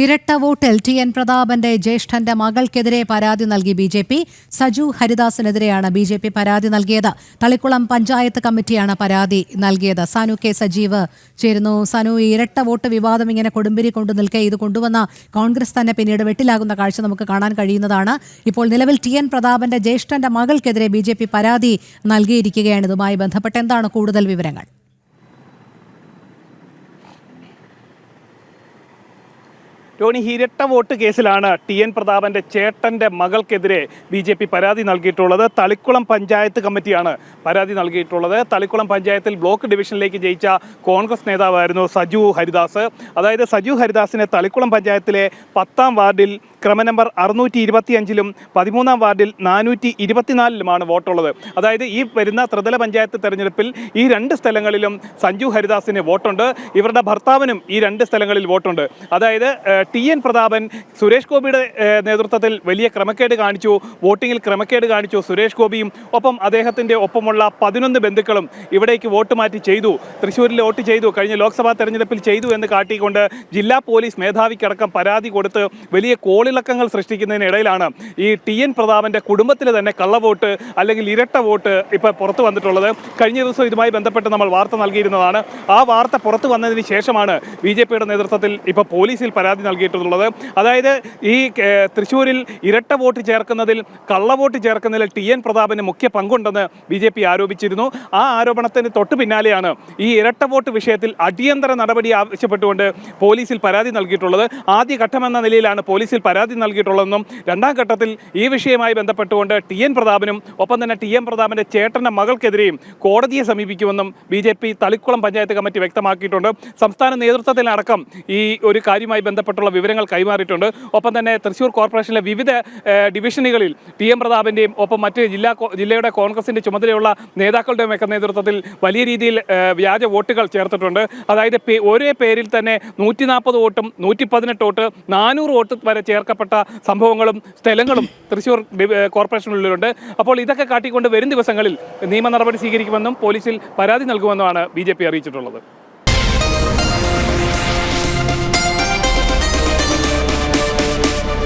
ഇരട്ട വോട്ടിൽ T N പ്രതാപന്റെ ജ്യേഷ്ഠന്റെ മകൾക്കെതിരെ പരാതി നൽകി ബി ജെ പി. സജു ഹരിദാസിനെതിരെയാണ് ബി ജെ പി പരാതി നൽകിയത്. തളിക്കുളം പഞ്ചായത്ത് കമ്മിറ്റിയാണ് പരാതി നൽകിയത്. സനു കെ സജീവ് ചേരുന്നു. സനു ഈ ഇരട്ട വോട്ട് വിവാദം ഇങ്ങനെ കൊടുമ്പിരി കൊണ്ടു നിൽക്കെ ഇത് കൊണ്ടുവന്ന കോൺഗ്രസ് തന്നെ പിന്നീട് വെട്ടിലാകുന്ന കാഴ്ച നമുക്ക് കാണാൻ കഴിയുന്നതാണ്. ഇപ്പോൾ നിലവിൽ ടി എൻ പ്രതാപന്റെ ജ്യേഷ്ഠന്റെ മകൾക്കെതിരെ ബി പരാതി നൽകിയിരിക്കുകയാണ്. ഇതുമായി ബന്ധപ്പെട്ട് എന്താണ് കൂടുതൽ വിവരങ്ങൾ? ടോണി ഇരട്ട വോട്ട് കേസിലാണ് ടി എൻ പ്രതാപന്റെ ചേട്ടന്റെ മകൾക്കെതിരെ ബി ജെ പി പരാതി നൽകിയിട്ടുള്ളത്. തളിക്കുളം പഞ്ചായത്ത് കമ്മിറ്റിയാണ് പരാതി നൽകിയിട്ടുള്ളത്. തളിക്കുളം പഞ്ചായത്തിൽ ബ്ലോക്ക് ഡിവിഷനിലേക്ക് ജയിച്ച കോൺഗ്രസ് നേതാവായിരുന്നു സജു ഹരിദാസ്. അതായത് സജു ഹരിദാസിനെ തളിക്കുളം പഞ്ചായത്തിലെ പത്താം വാർഡിൽ ക്രമ നമ്പർ അറുന്നൂറ്റി ഇരുപത്തി അഞ്ചിലും പതിമൂന്നാം വാർഡിൽ നാനൂറ്റി ഇരുപത്തിനാലിലുമാണ് വോട്ടുള്ളത്. അതായത് ഈ വരുന്ന ത്രിതല പഞ്ചായത്ത് തെരഞ്ഞെടുപ്പിൽ ഈ രണ്ട് സ്ഥലങ്ങളിലും സഞ്ജു ഹരിദാസിന് വോട്ടുണ്ട്. ഇവരുടെ ഭർത്താവിനും ഈ രണ്ട് സ്ഥലങ്ങളിൽ വോട്ടുണ്ട്. അതായത് ടി എൻ പ്രതാപൻ സുരേഷ് ഗോപിയുടെ നേതൃത്വത്തിൽ വലിയ ക്രമക്കേട് കാണിച്ചു വോട്ടിങ്ങിൽ ക്രമക്കേട് കാണിച്ചു സുരേഷ് ഗോപിയും ഒപ്പം അദ്ദേഹത്തിന്റെ ഒപ്പമുള്ള പതിനൊന്ന് ബന്ധുക്കളും ഇവിടേക്ക് വോട്ട് മാറ്റി ചെയ്തു തൃശ്ശൂരിൽ വോട്ട് ചെയ്തു കഴിഞ്ഞ ലോക്സഭാ തെരഞ്ഞെടുപ്പിൽ ചെയ്തു എന്ന് കാട്ടിക്കൊണ്ട് ജില്ലാ പോലീസ് മേധാവിക്കടക്കം പരാതി കൊടുത്ത് വലിയ കോളിളക്കങ്ങൾ സൃഷ്ടിക്കുന്നതിനിടയിലാണ് ഈ ടി എൻ പ്രതാപന്റെ കുടുംബത്തിൽ തന്നെ കള്ളവോട്ട് അല്ലെങ്കിൽ ഇരട്ട വോട്ട് ഇപ്പോൾ പുറത്തു വന്നിട്ടുള്ളത്. കഴിഞ്ഞ ദിവസം ഇതുമായി ബന്ധപ്പെട്ട് നമ്മൾ വാർത്ത നൽകിയിരുന്നതാണ്. ആ വാർത്ത പുറത്തു വന്നതിന് ശേഷമാണ് ബി ജെ പിയുടെ നേതൃത്വത്തിൽ ഇപ്പോൾ പോലീസിൽ പരാതി നൽകിയിട്ടുള്ളത്. അതായത് ഈ തൃശ്ശൂരിൽ ഇരട്ട വോട്ട് ചേർക്കുന്നതിൽ കള്ളവോട്ട് ചേർക്കുന്നതിൽ ടി എൻ പ്രതാപന് മുഖ്യ പങ്കുണ്ടെന്ന് ബി ജെ പി ആരോപിച്ചിരുന്നു. ആ ആരോപണത്തിന് തൊട്ടു പിന്നാലെയാണ് ഈ ഇരട്ട വോട്ട് വിഷയത്തിൽ അടിയന്തര നടപടി ആവശ്യപ്പെട്ടുകൊണ്ട് പോലീസിൽ പരാതി നൽകിയിട്ടുള്ളത്. ആദ്യഘട്ടമെന്ന നിലയിലാണ് പോലീസിൽ പരാതി നൽകിയിട്ടുള്ളതെന്നും രണ്ടാം ഘട്ടത്തിൽ ഈ വിഷയവുമായി ബന്ധപ്പെട്ടുകൊണ്ട് ടി എൻ പ്രതാപനും ഒപ്പം തന്നെ ടി എം പ്രതാപന്റെ ചേട്ടന്റെ മകൾക്കെതിരെയും കോടതിയെ സമീപിക്കുമെന്നും B J P Thalikulam panchayat committee വ്യക്തമാക്കിയിട്ടുണ്ട്. സംസ്ഥാന നേതൃത്വത്തിലടക്കം ഈ ഒരു കാര്യവുമായി ബന്ധപ്പെട്ടുള്ള വിവരങ്ങൾ കൈമാറിയിട്ടുണ്ട്. ഒപ്പം തന്നെ തൃശ്ശൂർ കോർപ്പറേഷനിലെ വിവിധ ഡിവിഷനുകളിൽ ടി എം പ്രതാപന്റെയും ഒപ്പം മറ്റ് ജില്ലാ ജില്ലയുടെ കോൺഗ്രസിന്റെ ചുമതലയുള്ള നേതാക്കളുടെയും ഒക്കെ നേതൃത്വത്തിൽ വലിയ രീതിയിൽ വ്യാജ വോട്ടുകൾ ചേർത്തിട്ടുണ്ട്. അതായത് ഒരേ പേരിൽ തന്നെ നൂറ്റി നാൽപ്പത് വോട്ടും നൂറ്റി പതിനെട്ട് വോട്ട് നാനൂറ് വോട്ട് വരെ ചേർക്കപ്പെട്ട സംഭവങ്ങളും സ്ഥലങ്ങളും തൃശ്ശൂർ കോർപ്പറേഷനുള്ളിലുണ്ട്. അപ്പോൾ ഇതൊക്കെ കാട്ടിക്കൊണ്ട് വരും ദിവസങ്ങളിൽ നിയമ നടപടി സ്വീകരിക്കുമെന്നും പോലീസിൽ പരാതി നൽകുമെന്നുമാണ് ബി അറിയിച്ചിട്ടുള്ളത്.